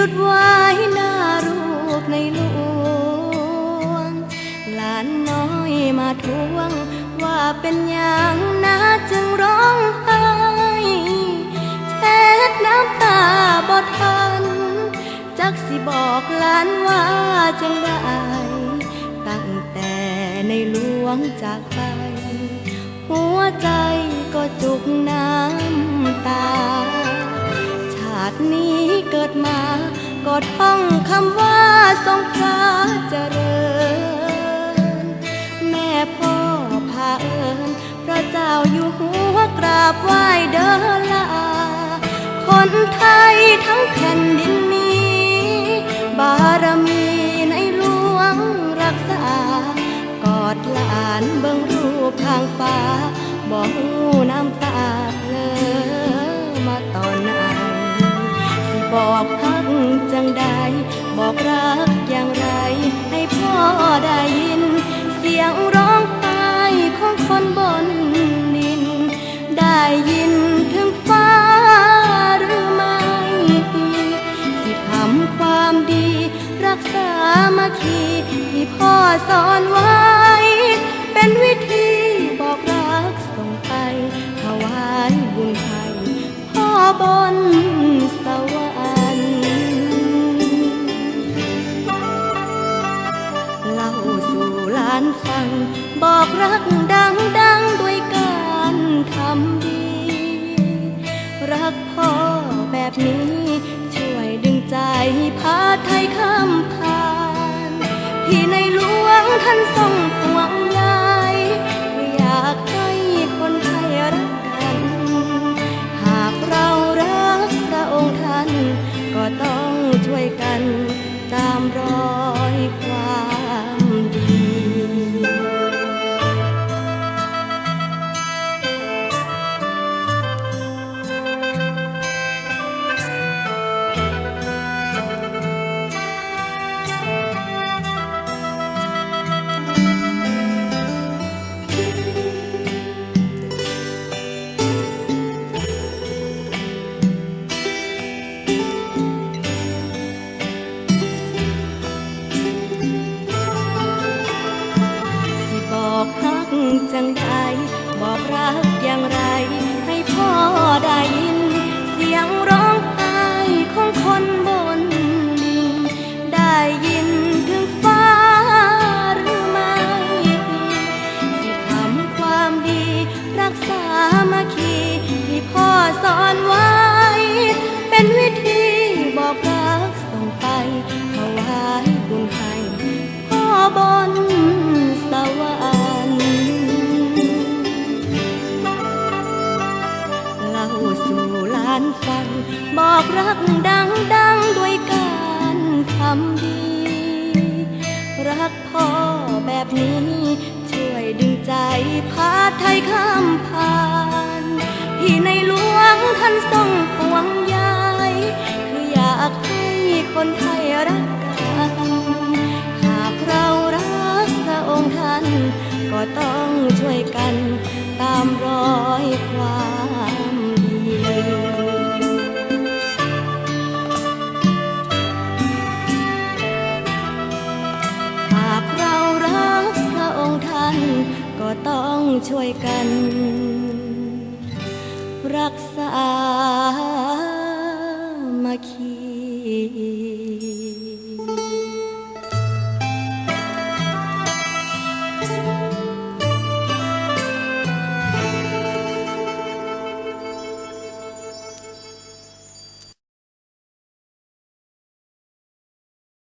ยนชัยที่จุดไว้หน้ารูปในหลวง หลานน้อยมาทวง ว่าเป็นอย่างนะจึงร้องไห้เช็ดน้ำตาบอทัน จักสิบอกหลานว่าจังได้ตั้งแต่ในหลวงจากไป หัวใจก็จุกน้ำตาชาตินี้เกิดมา ก็ท่องคำว่าทรงพระเจริญ แม่พ่อพาเอิญพระเจ้าอยู่หัวกราบไหว้เดินลา คนไทยทั้งแผ่นดินนี้ บารมีในหลวงรักษา กอดหลานเบิ่งรูปทางฟ้า บอกหูน้ำตาเลอมาตอนไหนสิบอกพัก จังใดบอกรักอย่างไร ให้พ่อได้ยิน เสียงร้องไห้ของคนบนดิน ได้ยินถึงฟ้าหรือไม่สิทำความดี รักษามาคีที่พ่อสอนไว้ เป็นวิธีบอกรักส่งไปถวายบุญไทยพ่อบนานฟัง บอกรักดังดังด้วยการทำดี รักพ่อแบบนี้ ช่วยดึงใจพาไทยข้ามผ่านที่ในหลวงท่านทรงห่วงใยอยากให้คนไทยรักกัน หากเรารักพระองค์ท่าน ก็ต้องช่วยกันตามรอย กจังใดบอกรักอย่างไร ดังดังด้วยการทำดี รักพ่อแบบนี้ ช่วยดึงใจพาไทยข้ามผ่าน ที่ในหลวงท่านทรงห่วงใยคืออยากให้คนไทย ช่วยกัน รักษามาคี